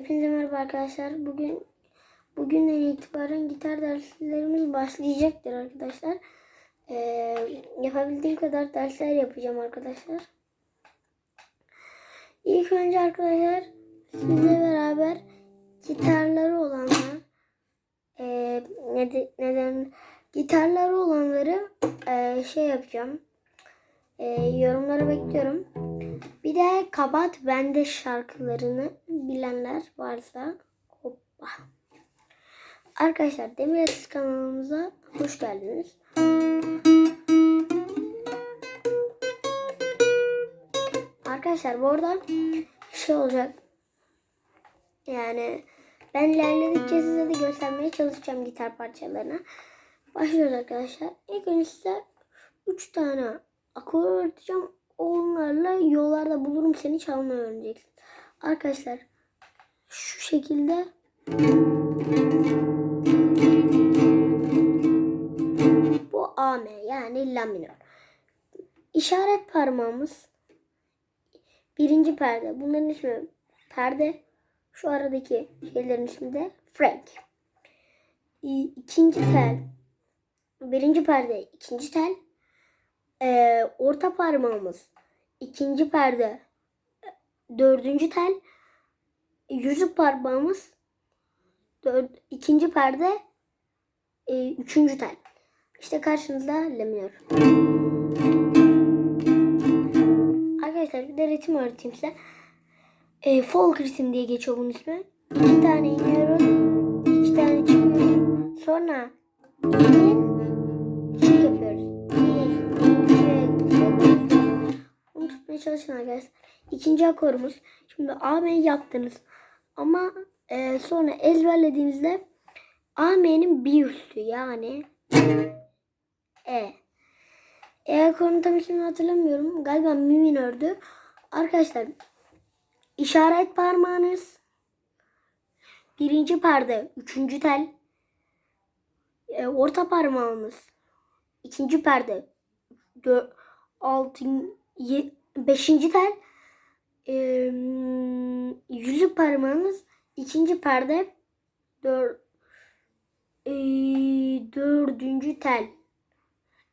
Hepinize merhaba arkadaşlar. Bugün bugünden itibaren gitar derslerimiz başlayacaktır arkadaşlar. Ee, yapabildiğim kadar dersler yapacağım arkadaşlar. İlk önce arkadaşlar sizle beraber gitarları olanlar e, neden, neden gitarları olanları e, şey yapacağım. E, yorumları bekliyorum. Bir de Kabat Bende şarkılarını bilenler varsa hoppa. Arkadaşlar Demir Ateş kanalımıza hoş geldiniz. Arkadaşlar bu arada şey olacak. Yani ben ilerledikçe size de göstermeye çalışacağım gitar parçalarını. Başlıyoruz arkadaşlar. İlk önce size 3 tane akor öğreteceğim. Onlarla yollarda bulurum seni çalmayı öğreneceksin. Arkadaşlar şu şekilde bu AM yani la minör. İşaret parmağımız birinci perde. Bunların ismi perde. Şu aradaki şeylerin ismi de Frank. İkinci tel. Birinci perde ikinci tel. Ee, orta parmağımız ikinci perde dördüncü tel. Yüzük parmağımız dört, ikinci perde e, üçüncü tel. İşte karşınızda la minör. Arkadaşlar bir de ritim öğreteyim size. E, folk ritim diye geçiyor bunun ismi. İki tane iniyoruz. iki tane çıkıyoruz. Sonra in, çalışın arkadaşlar. İkinci akorumuz. Şimdi AM'yi yaptınız. Ama e, sonra ezberlediğinizde AM'nin bir üstü yani E. E akorunu tam ismini hatırlamıyorum. Galiba mi minördü. Arkadaşlar işaret parmağınız birinci perde üçüncü tel e, orta parmağımız ikinci perde dö- altı ye- beşinci tel e, yüzük parmağınız ikinci perde dör, e, dördüncü tel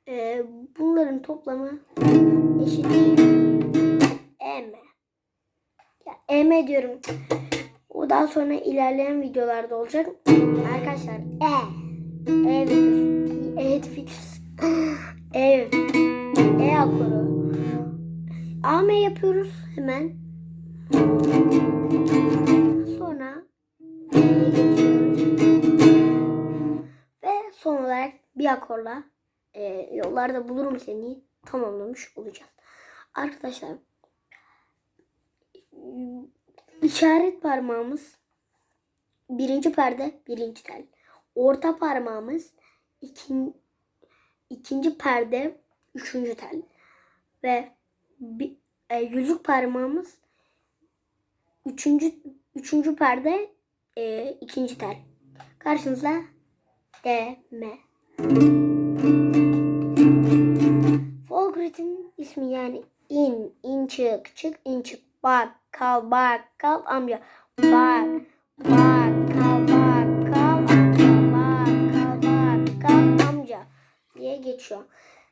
e, bunların toplamı eşittir M. Ya M diyorum. O daha sonra ilerleyen videolarda olacak. Arkadaşlar E. E videosu. E videosu. E. E akoru. AM yapıyoruz hemen. Sonra. Ve son olarak bir akorla e, yollarda bulurum seni tamamlamış olacağız. Arkadaşlar işaret parmağımız birinci perde birinci tel. Orta parmağımız ikin, ikinci perde üçüncü tel. Ve bir, e, yüzük parmağımız üçüncü, üçüncü perde e, ikinci tel. Karşınızda D, M. Folk ritim ismi yani in, in çık, çık, in çık. Bak, kal, bak, kal, amca. Bak, bak, kal, bak, kal, amca. Bak, kal, bak, kal, amca. Diye geçiyor.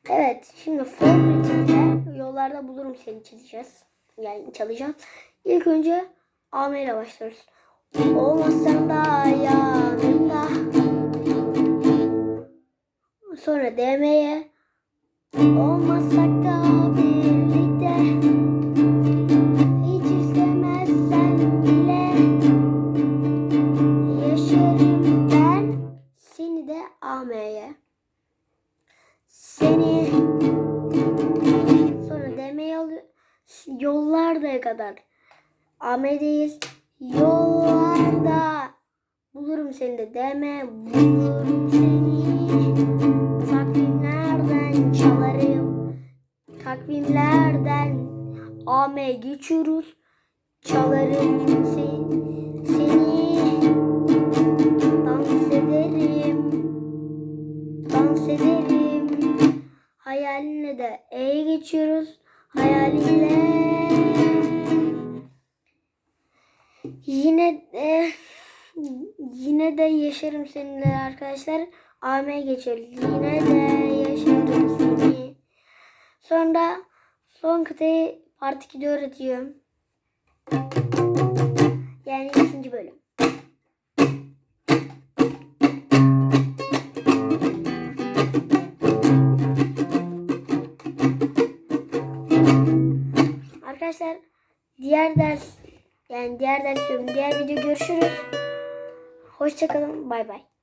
Evet, şimdi folk ritimde yollarda bulurum seni çalacağız. Yani çalacağım. İlk önce AM ile başlıyoruz. Olmazsan da yanında. Sonra DM'ye olmasak da birlikte hiç istemezsen bile yaşarım ben seni de AM'ye seni yollarda kadar. AM'deyiz yollarda bulurum seni de DM bulurum seni. Takvimlerden çalarım. Takvimlerden AM'ye geçiyoruz. Çalarım seni, seni. Dans ederim. Dans ederim. Hayaline de E'ye geçiyoruz. Hayaline Yine Ee, yine de yaşarım seninle arkadaşlar. AM'ye geçiyoruz. Yine de yaşarım seni. Sonra son kıtayı part 2'de öğretiyorum. Yani ikinci bölüm. Arkadaşlar diğer ders yani diğer ders diyorum. Diğer video görüşürüz. Hoşçakalın. Bay bay.